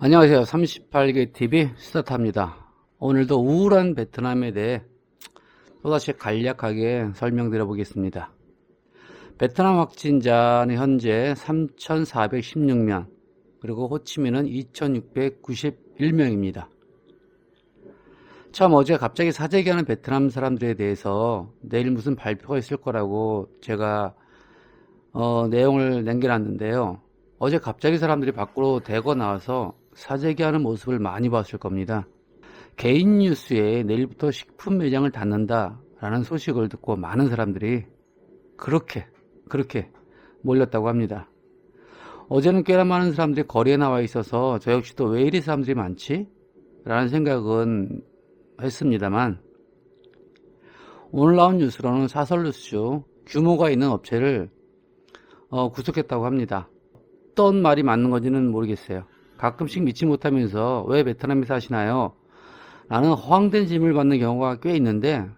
안녕하세요. 38개 TV 스타트합니다. 오늘도 우울한 베트남에 대해 또다시 간략하게 설명드려 보겠습니다. 베트남 확진자는 현재 3,416명, 그리고 호치민은 2,691명입니다. 참 어제 갑자기 사재기하는 베트남 사람들에 대해서 내일 무슨 발표가 있을 거라고 제가 어, 내용을 남겨놨는데요. 어제 갑자기 사람들이 밖으로 대거 나와서 사재기하는 모습을 많이 봤을 겁니다. 개인 뉴스에 내일부터 식품 매장을 닫는다라는 소식을 듣고 많은 사람들이 그렇게 그렇게 몰렸다고 합니다. 어제는 꽤나 많은 사람들이 거리에 나와 있어서 저 역시도 왜 이리 사람들이 많지? 라는 생각은 했습니다만 오늘 나온 뉴스로는 사설 뉴스 규모가 있는 업체를 어, 구속했다고 합니다. 어떤 말이 맞는 건지는 모르겠어요. 가끔씩 믿지 못하면서 왜 베트남에 사시나요? 라는 허황된 질문을 받는 경우가 꽤 있는데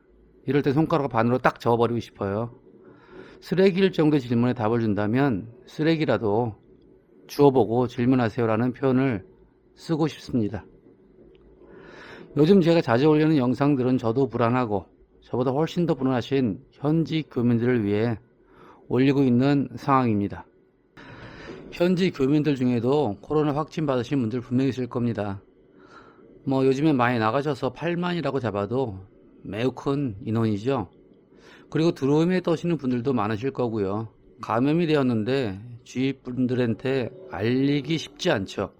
이럴 때 손가락 반으로 딱 접어버리고 싶어요. 쓰레기일 정도의 질문에 답을 준다면 쓰레기라도 주워보고 질문하세요라는 표현을 쓰고 싶습니다. 요즘 제가 자주 올리는 영상들은 저도 불안하고 저보다 훨씬 더 불안하신 현지 교민들을 위해 올리고 있는 상황입니다. 현지 교민들 중에도 코로나 확진 받으신 분들 분명히 있을 겁니다. 뭐 요즘에 많이 나가셔서 8만이라고 잡아도 매우 큰 인원이죠. 그리고 들어오에 떠시는 분들도 많으실 거고요. 감염이 되었는데 주위 분들한테 알리기 쉽지 않죠.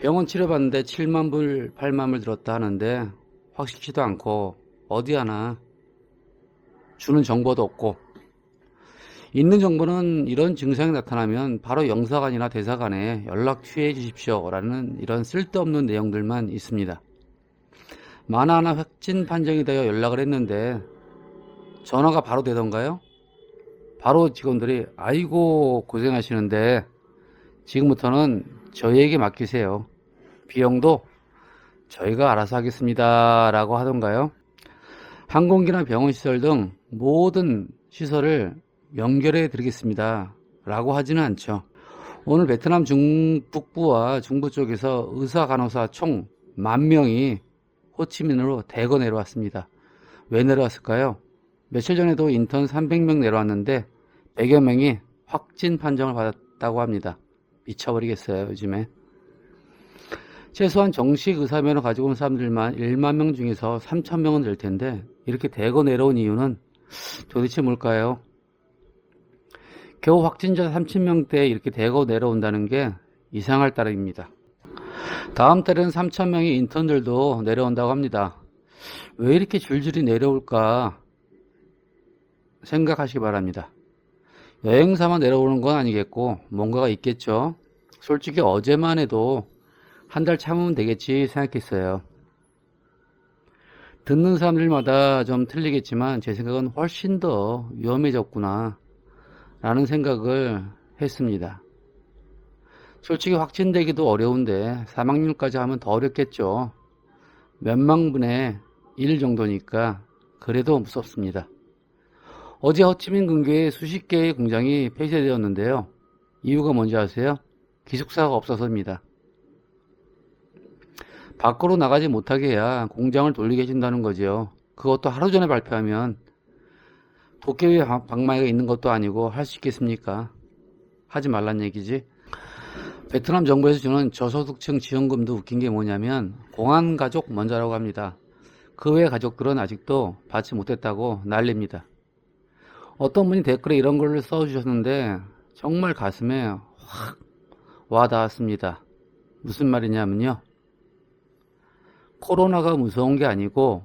병원 치료받는데 7만 불, 8만 불 들었다 하는데 확실치도 않고 어디 하나 주는 정보도 없고 있는 정보는 이런 증상이 나타나면 바로 영사관이나 대사관에 연락 취해 주십시오 라는 이런 쓸데없는 내용들만 있습니다. 만화 하나 확진 판정이 되어 연락을 했는데 전화가 바로 되던가요? 바로 직원들이 아이고 고생하시는데 지금부터는 저희에게 맡기세요. 비용도 저희가 알아서 하겠습니다. 라고 하던가요? 항공기나 병원 시설 등 모든 시설을 연결해 드리겠습니다. 라고 하지는 않죠. 오늘 베트남 중북부와 중부 쪽에서 의사 간호사 총 만 명이 호치민으로 대거 내려왔습니다. 왜 내려왔을까요? 며칠 전에도 인턴 300명 내려왔는데 100여 명이 확진 판정을 받았다고 합니다. 미쳐버리겠어요, 요즘에. 최소한 정식 의사면허 가지고 온 사람들만 1만 명 중에서 3천 명은 될 텐데 이렇게 대거 내려온 이유는 도대체 뭘까요? 겨우 확진자 3천 명대에 이렇게 대거 내려온다는 게 이상할 따름입니다. 다음 달에는 3천 명의 인턴들도 내려온다고 합니다. 왜 이렇게 줄줄이 내려올까 생각하시기 바랍니다. 여행사만 내려오는 건 아니겠고 뭔가가 있겠죠. 솔직히 어제만 해도 한 달 참으면 되겠지 생각했어요. 듣는 사람들마다 좀 틀리겠지만 제 생각은 훨씬 더 위험해졌구나 라는 생각을 했습니다. 솔직히 확진되기도 어려운데 사망률까지 하면 더 어렵겠죠. 몇만 분의 1 정도니까 그래도 무섭습니다. 어제 허치민 근교에 수십 개의 공장이 폐쇄되었는데요. 이유가 뭔지 아세요? 기숙사가 없어서입니다. 밖으로 나가지 못하게 해야 공장을 돌리게 해준다는 거죠. 그것도 하루 전에 발표하면 도깨비 방망이가 있는 것도 아니고 할 수 있겠습니까? 하지 말란 얘기지. 베트남 정부에서 주는 저소득층 지원금도 웃긴 게 뭐냐면 공안 가족 먼저라고 합니다. 그 외 가족들은 아직도 받지 못했다고 난립니다. 어떤 분이 댓글에 이런 글을 써주셨는데 정말 가슴에 확 와닿았습니다. 무슨 말이냐면요. 코로나가 무서운 게 아니고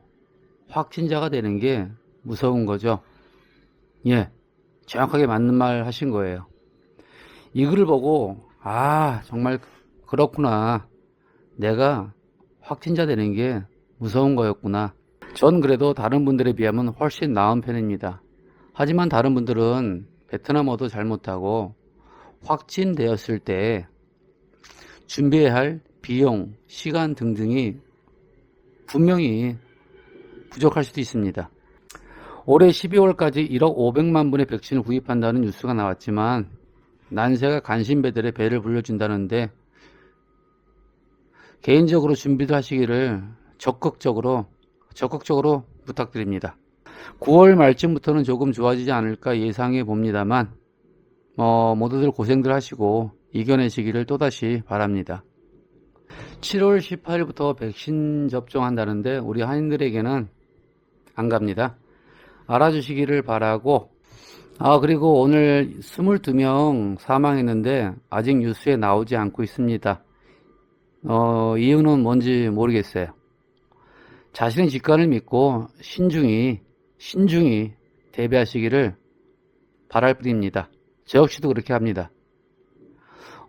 확진자가 되는 게 무서운 거죠. 예, 정확하게 맞는 말 하신 거예요. 이 글을 보고 아 정말 그렇구나. 내가 확진자 되는 게 무서운 거였구나. 전 그래도 다른 분들에 비하면 훨씬 나은 편입니다. 하지만 다른 분들은 베트남어도 잘 못하고 확진되었을 때 준비해야 할 비용, 시간 등등이 분명히 부족할 수도 있습니다. 올해 12월까지 1억 500만 분의 백신을 구입한다는 뉴스가 나왔지만 난세가 간신 배들의 배를 불려준다는데 개인적으로 준비도 하시기를 적극적으로 적극적으로 부탁드립니다. 9월 말쯤부터는 조금 좋아지지 않을까 예상해 봅니다만 어, 모두들 고생들 하시고 이겨내시기를 또다시 바랍니다. 7월 18일부터 백신 접종한다는데 우리 한인들에게는 안 갑니다. 알아주시기를 바라고 아 그리고 오늘 22명 사망했는데 아직 뉴스에 나오지 않고 있습니다. 어, 이유는 뭔지 모르겠어요. 자신의 직관을 믿고 신중히 신중히 대비하시기를 바랄 뿐입니다. 저 역시도 그렇게 합니다.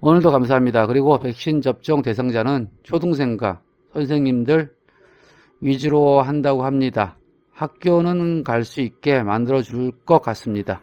오늘도 감사합니다. 그리고 백신 접종 대상자는 초등생과 선생님들 위주로 한다고 합니다. 학교는 갈 수 있게 만들어 줄 것 같습니다.